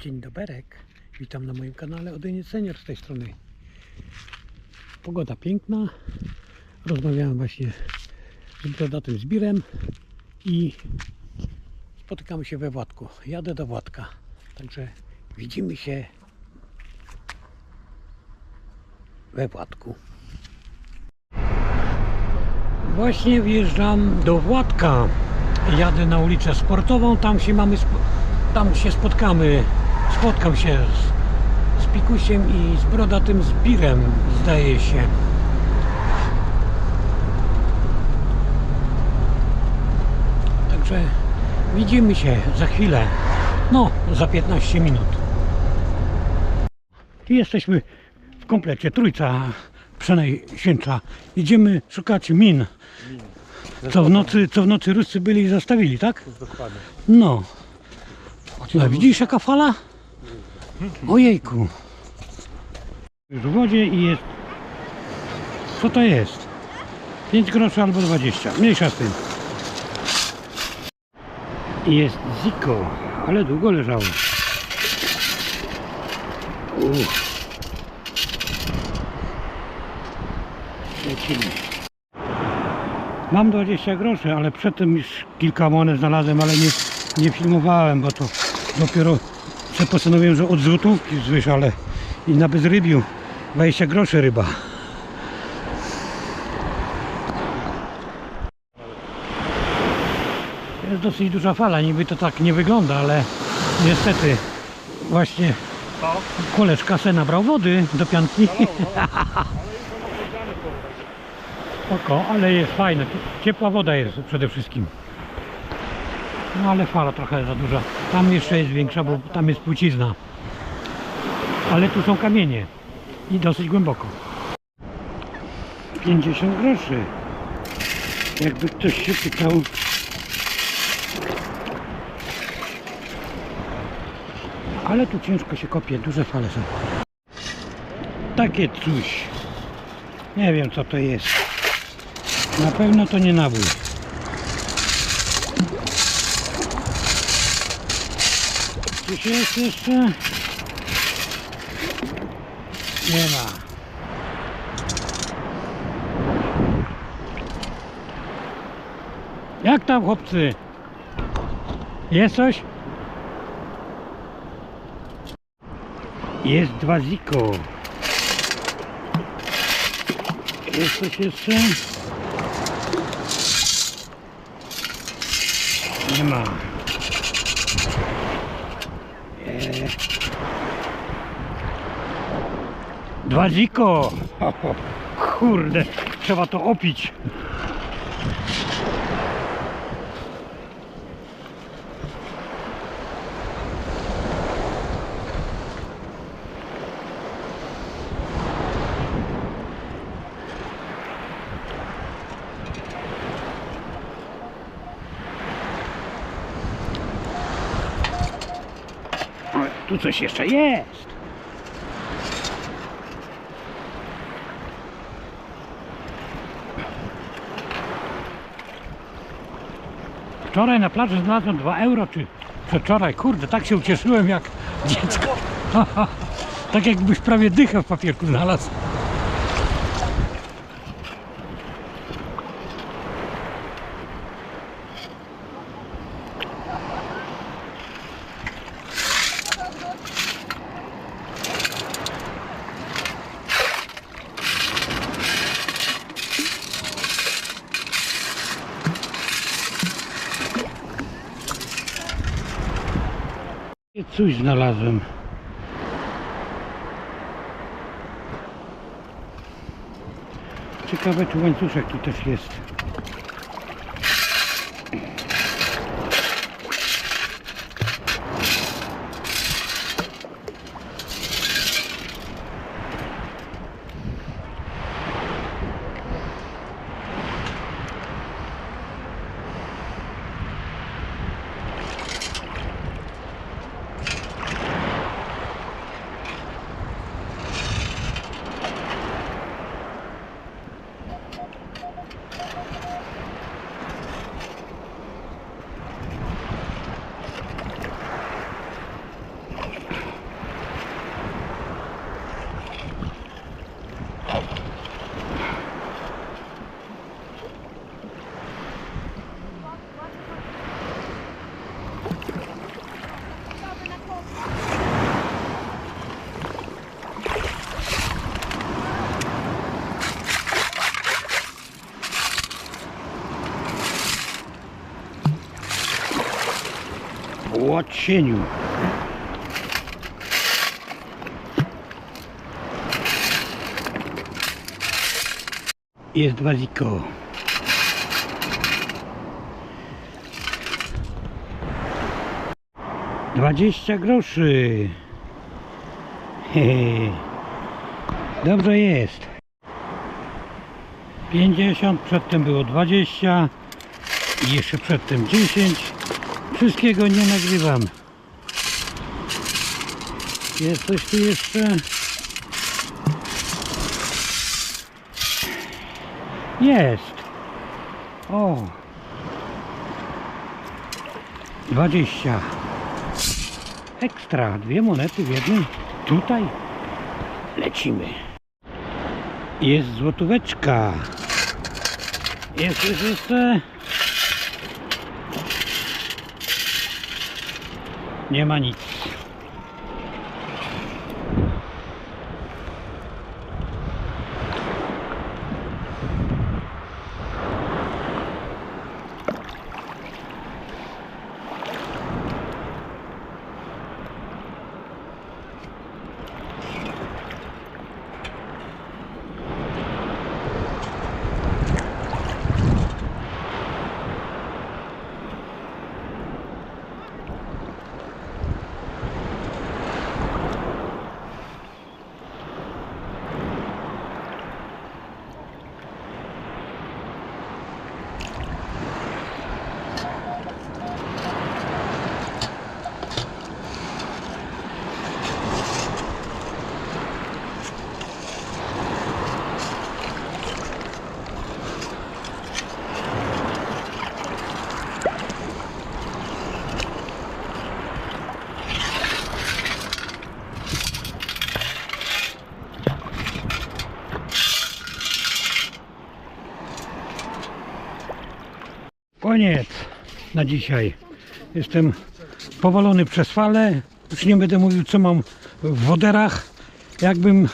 Dzień doberek. Witam na moim kanale Odynie Senior z tej strony. Pogoda piękna. Rozmawiałem właśnie z brodatym Zbirem i spotykamy się we Władku. Jadę do Władka. Także widzimy się we Władku. Właśnie wjeżdżam do Władka. Jadę na ulicę sportową. Tam się mamy, tam się spotkamy. Spotkam się z, z Pikusiem i z brodatym Zbirem, zdaje się. Także widzimy się za chwilę. No, za 15 minut. I jesteśmy w komplecie. Trójca Przenajświętsza. Idziemy szukać min. Co w nocy, co w nocy Ruscy byli i zostawili, tak? Dokładnie. No. A widzisz jaka fala? Ojejku. Już w wodzie i jest... Co to jest? 5 groszy albo 20. Mniejsza z tym. I jest ziko, ale długo leżało. Uff. Lecimy. Mam 20 groszy, ale przedtem już kilka monet znalazłem, ale nie, nie filmowałem, bo to dopiero sobie postanowiłem, że od złotówki zwyż, ale i na bezrybiu 20 groszy ryba. Jest dosyć duża fala, niby to tak nie wygląda, ale niestety właśnie koleżka se nabrał wody do pianki. Oko, ale jest fajne. Ciepła woda jest przede wszystkim. No ale fala trochę za duża. Tam jeszcze jest większa, bo tam jest płcizna. Ale tu są kamienie. I dosyć głęboko. 50 groszy. Jakby ktoś się pytał. Ale tu ciężko się kopie, duże fale są. Takie coś. Nie wiem co to jest. Na pewno to nie nabój. Coś jest jeszcze? Nie ma. Jak tam chłopcy? Jest coś? Jest dwa ziko. Jest coś jeszcze? Nie ma. Dwa ziko. Ho, ho. Kurde, trzeba to opić. Tu coś jeszcze jest. Wczoraj na plaży znalazłem 2 euro, czy przedwczoraj. Kurde, tak się ucieszyłem jak dziecko. tak jakbyś prawie dychę w papierku znalazł. I Coś znalazłem. Ciekawe, czy łańcuszek tu też jest. Łocieniu. Jest waziko. Dwadzieścia groszy. Hehe. Dobrze jest. 50, przedtem było 20 i jeszcze przedtem 10. Wszystkiego nie nagrywam. Jest coś tu jeszcze? Jest. O. 20. Ekstra. Dwie monety w jednym. Tutaj. Lecimy. Jest złotóweczka. Jest jest jeszcze. Nie ma nic. Koniec na dzisiaj. Jestem powalony przez falę. Już nie będę mówił co mam w woderach. Jakbym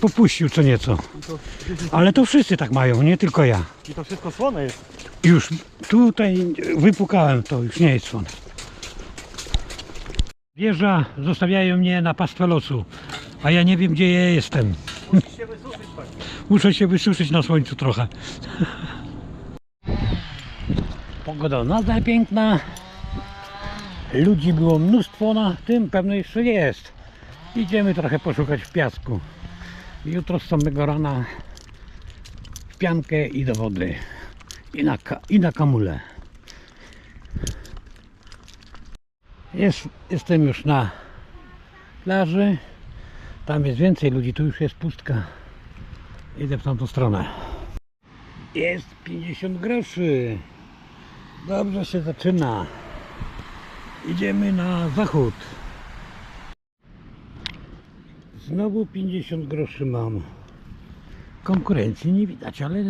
popuścił co nieco. Ale to wszyscy tak mają, nie tylko ja. I to wszystko słone jest. Już tutaj wypukałem to, już nie jest słone. Wieża zostawiają mnie na pastwę losu, a ja nie wiem gdzie ja jestem. Musisz się wysuszyć. Muszę się wysuszyć na słońcu trochę. Pogoda nadal piękna. Ludzi było mnóstwo na tym, pewno jeszcze jest. Idziemy trochę poszukać w piasku. Jutro z samego rana w piankę i do wody. I na, i na kamulę. Jest, jestem już na plaży. Tam jest więcej ludzi, tu już jest pustka. Idę w tamtą stronę. Jest 50 groszy. Dobrze się zaczyna. Idziemy na zachód. Znowu 50 groszy mam. Konkurencji nie widać, ale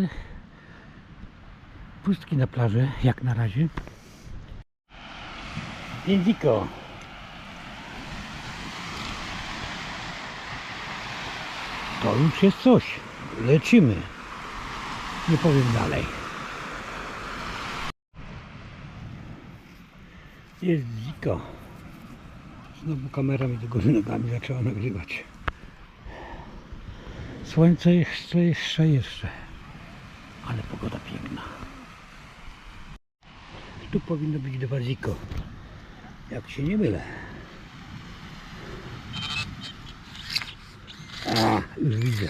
pustki na plaży jak na razie. Języko. To już jest coś. Lecimy. Nie powiem dalej. Jest ziko. Znowu kamera mi do góry nogami zaczęła nagrywać. Słońce jeszcze, jeszcze, jeszcze. Ale pogoda piękna. Tu powinno być dwa ziko. Jak się nie mylę. A, już widzę.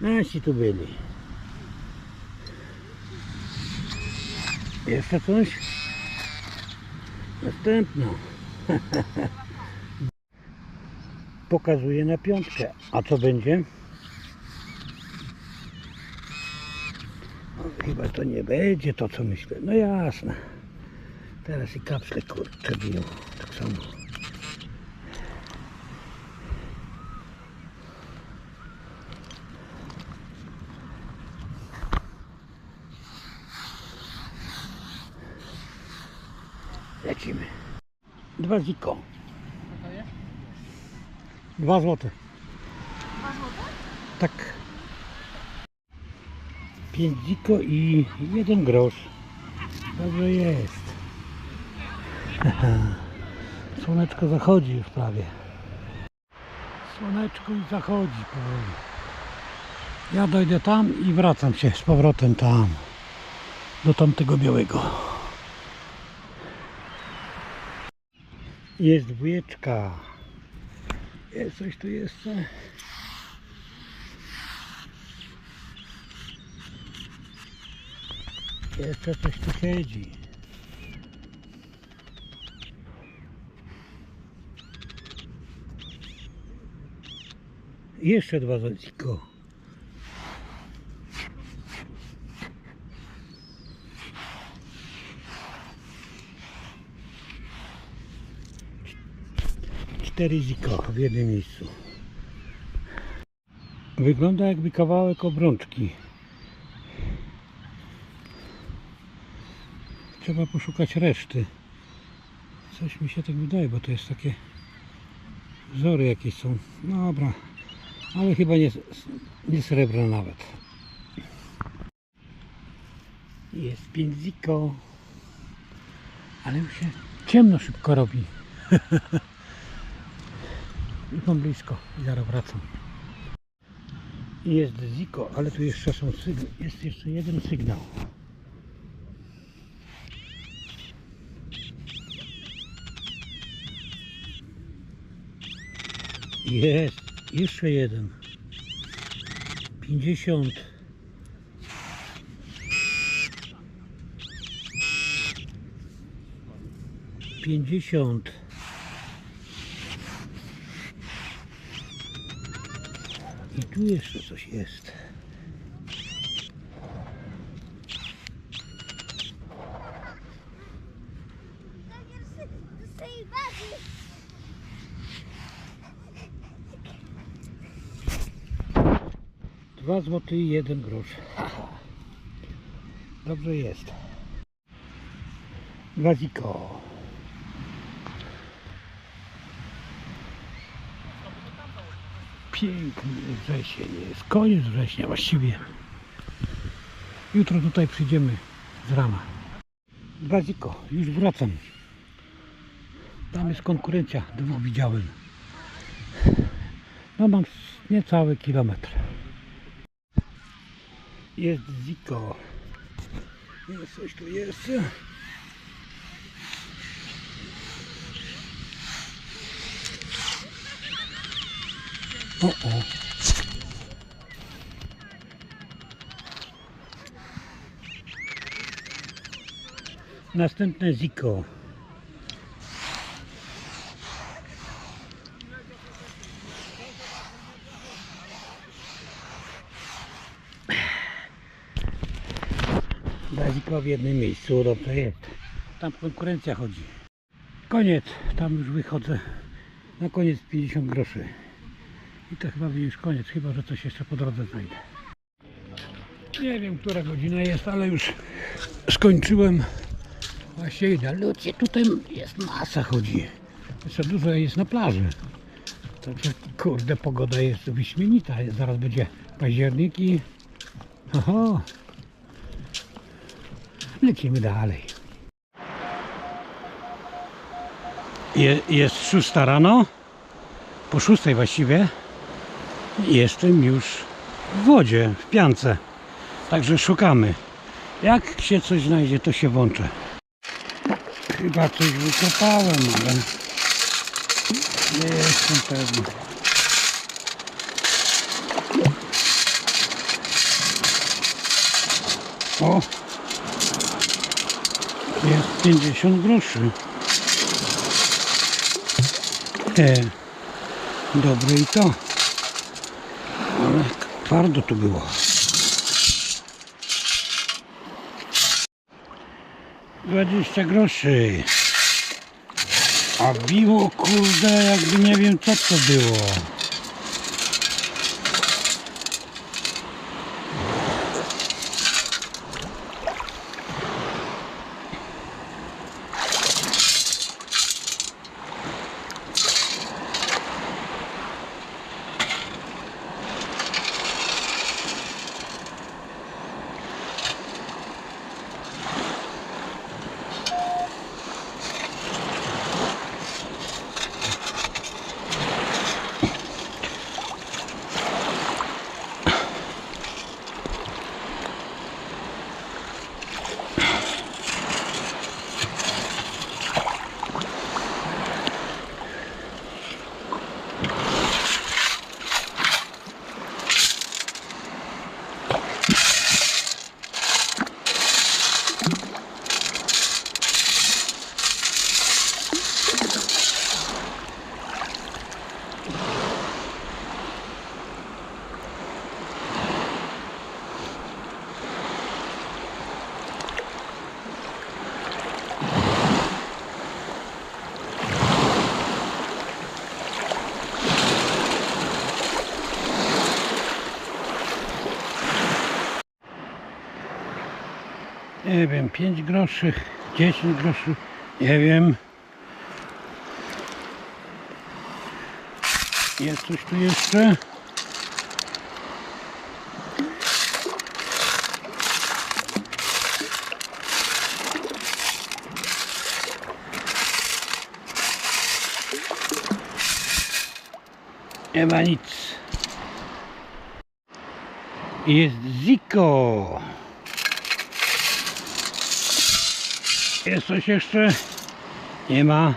Nasi tu byli. Jeszcze coś? Następna. Pokazuje na piątkę. A co będzie? No, chyba to nie będzie to, co myślę. No jasne. Teraz i kapsle kurczę biją. Tak samo. Lecimy. Dwa ziko. Dwa złote. Tak. Pięć ziko i jeden grosz. Dobrze jest. Słoneczko zachodzi już prawie. Słoneczko już zachodzi powoli. Ja dojdę tam i wracam się z powrotem tam. Do tamtego białego. Jest dwójeczka. Jest coś tu jeszcze. Jeszcze coś tu siedzi. Jeszcze dwa zadziko. Cztery ziko w jednym miejscu. Wygląda jakby kawałek obrączki. Trzeba poszukać reszty. Coś mi się tak wydaje, bo to jest takie wzory jakieś są. No Dobra, ale chyba nie, nie nawet. Jest pięć. Ale już się ciemno szybko robi. Już mam blisko i zaraz wracam. Jest ziko, ale tu jeszcze są sygnały. Jest jeszcze jeden sygnał. Jest, jeszcze jeden. 50. Pięćdziesiąt. Tu jeszcze coś jest. Dwa złoty i jeden grosz. Dobrze jest. Dwa Piękny wrzesień jest. Koniec września właściwie. Jutro tutaj przyjdziemy z rana. Dwa ziko. Już wracam. Tam jest konkurencja. Dwóch widziałem. No mam niecały kilometr. Jest ziko. Jest coś tu jeszcze. O, o. Następne ziko. W jednym miejscu, dobrze jest. Tam konkurencja chodzi. Koniec, tam już wychodzę. Na koniec 50 groszy. I to chyba będzie już koniec, chyba że coś jeszcze po drodze znajdę. Nie wiem, która godzina jest, ale już skończyłem. Właśnie idę. Ludzie, tutaj jest masa chodzi. Jeszcze dużo jest na plaży. Także kurde, pogoda jest wyśmienita. Zaraz będzie październik i... Oho, Lecimy dalej. Je, jest szósta rano, po szóstej właściwie. Jestem już w wodzie, w piance. Także szukamy. Jak się coś znajdzie, to się włączę. Chyba coś wykopałem, ale nie jestem pewny. O! Jest 50 groszy. E, dobre i to. Twardo tu było. Dwadzieścia groszy. A biło kurde jakby nie wiem co to było. Nie wiem, 5 groszy, 10 groszy, nie wiem. Jest coś tu jeszcze? Nie ma nic. Jest Ziko. Jest coś jeszcze? Nie ma.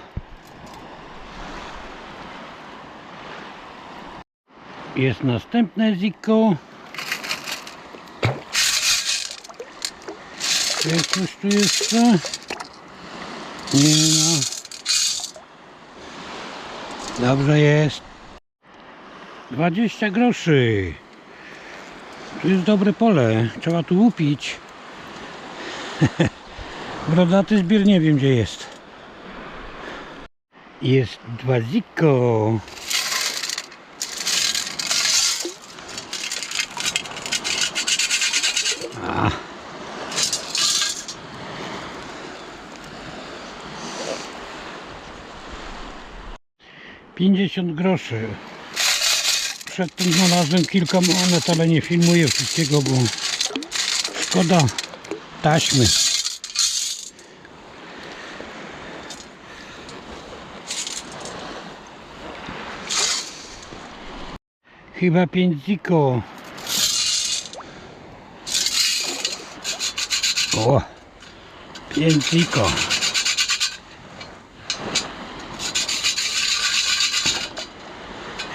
Jest następne Ziko. Jest coś tu jeszcze? Nie ma. Dobrze jest. 20 groszy. Tu jest dobre pole. Trzeba tu łupić. Brodaty zbiór nie wiem gdzie jest. Jest dwa ziko. Pięćdziesiąt groszy. Przedtem znalazłem kilka monet, ale nie filmuję wszystkiego, bo szkoda taśmy. Chyba 5 ziko. O, 5 ziko.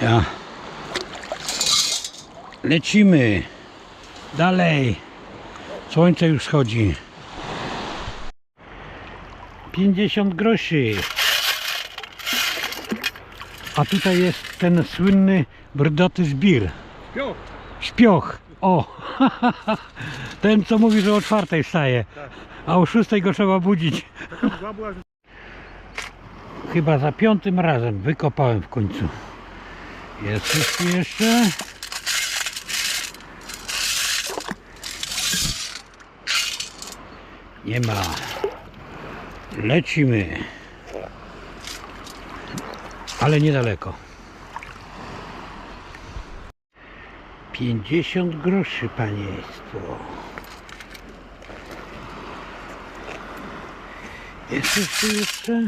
Ja. Lecimy. Dalej. Słońce już schodzi. 50 groszy. A tutaj jest ten słynny brdoty zbir. Pio! Śpioch. O! Ten co mówi, że o czwartej wstaje. A o szóstej go trzeba budzić. Chyba za piątym razem wykopałem w końcu. Jest coś jeszcze? Nie ma. Lecimy. Ale niedaleko. 50 groszy, państwo. Jest tu jeszcze?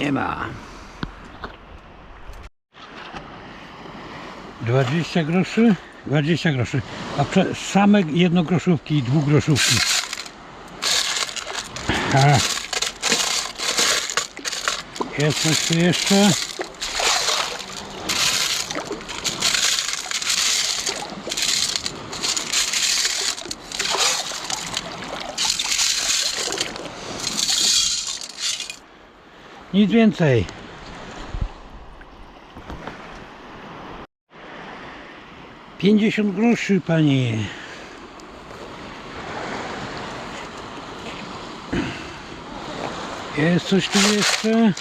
Nie ma. 20 groszy? 20 groszy. A same jednogroszówki i dwugroszówki. A. Jest coś tu jeszcze? Nic więcej. Pięćdziesiąt groszy, panie. Jest coś tu jeszcze?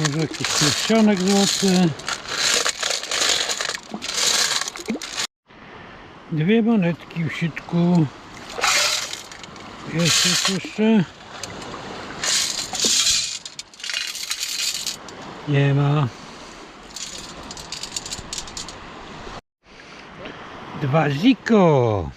Może jakiś pierścionek złoty. Dwie monetki w sitku. Jest coś jeszcze? Nie ma. Dwa ziko.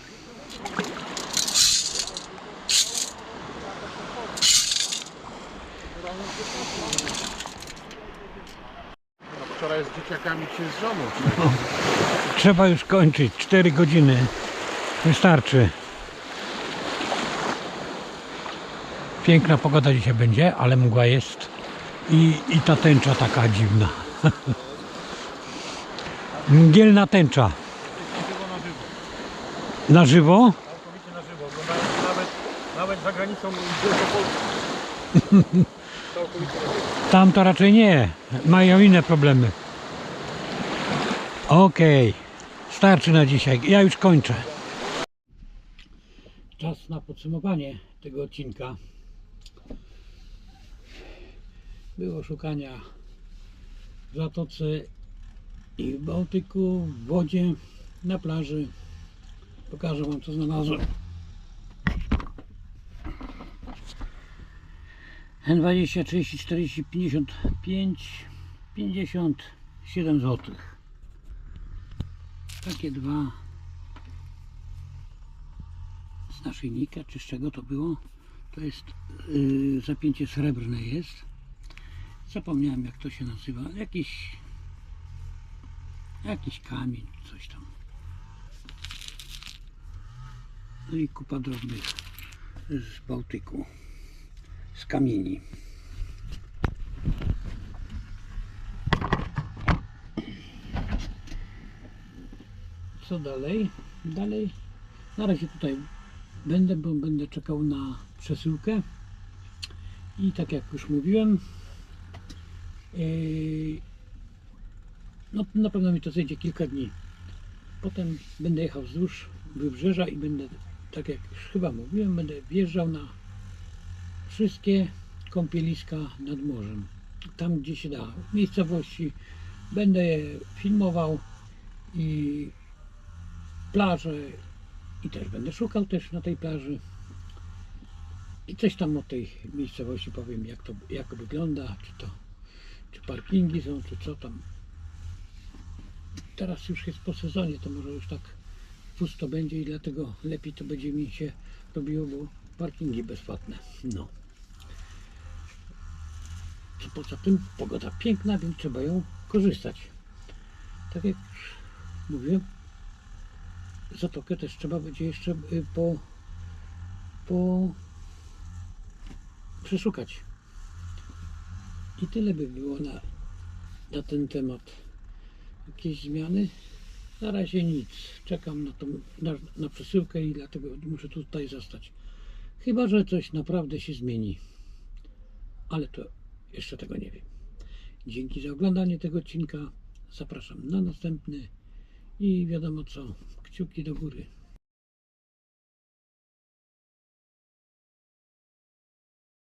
wczoraj z dzieciakami się z żoną. Trzeba już kończyć. 4 godziny. Wystarczy. Piękna pogoda dzisiaj będzie, ale mgła jest. I, i ta tęcza taka dziwna. Mgielna tęcza. na żywo. Na żywo? Całkowicie na żywo. Oglądałem nawet, nawet za granicą. Całkowicie na żywo. Tam to raczej nie. Mają inne problemy. Okej. Starczy na dzisiaj. Ja już kończę. Czas na podsumowanie tego odcinka. Było szukania w Zatoce I w Bałtyku, w wodzie, na plaży. Pokażę Wam co znalazłem. N20, 30, 40, 55, 57 zł. Takie dwa z naszyjnika, czy z czego to było? To jest yy, zapięcie srebrne jest. Zapomniałem jak to się nazywa. Jakiś jakiś kamień, coś tam. No i kupa drobnych z Bałtyku, z kamieni. Co dalej? Dalej na razie tutaj będę, bo będę czekał na przesyłkę. I tak jak już mówiłem, yy, no na pewno mi to zejdzie kilka dni. Potem będę jechał wzdłuż wybrzeża i będę, tak jak już chyba mówiłem, będę wjeżdżał na wszystkie kąpieliska nad morzem. Tam gdzie się da, miejscowości. Będę je filmował i plaże i też będę szukał też na tej plaży. I coś tam o tej miejscowości powiem, jak to jak wygląda, czy to czy parkingi są, czy co tam. Teraz już jest po sezonie, to może już tak pusto będzie i dlatego lepiej to będzie mi się robiło, bo parkingi bezpłatne. No. I poza tym pogoda piękna, więc trzeba ją korzystać. Tak jak mówiłem, zatokę też trzeba będzie jeszcze y, po, po przeszukać. I tyle by było na, na ten temat. Jakieś zmiany? Na razie nic. Czekam na, tą, na, na przesyłkę i dlatego muszę tutaj zostać. Chyba, że coś naprawdę się zmieni. Ale to jeszcze tego nie wiem. Dzięki za oglądanie tego odcinka. Zapraszam na następny. I wiadomo co, kciuki do góry.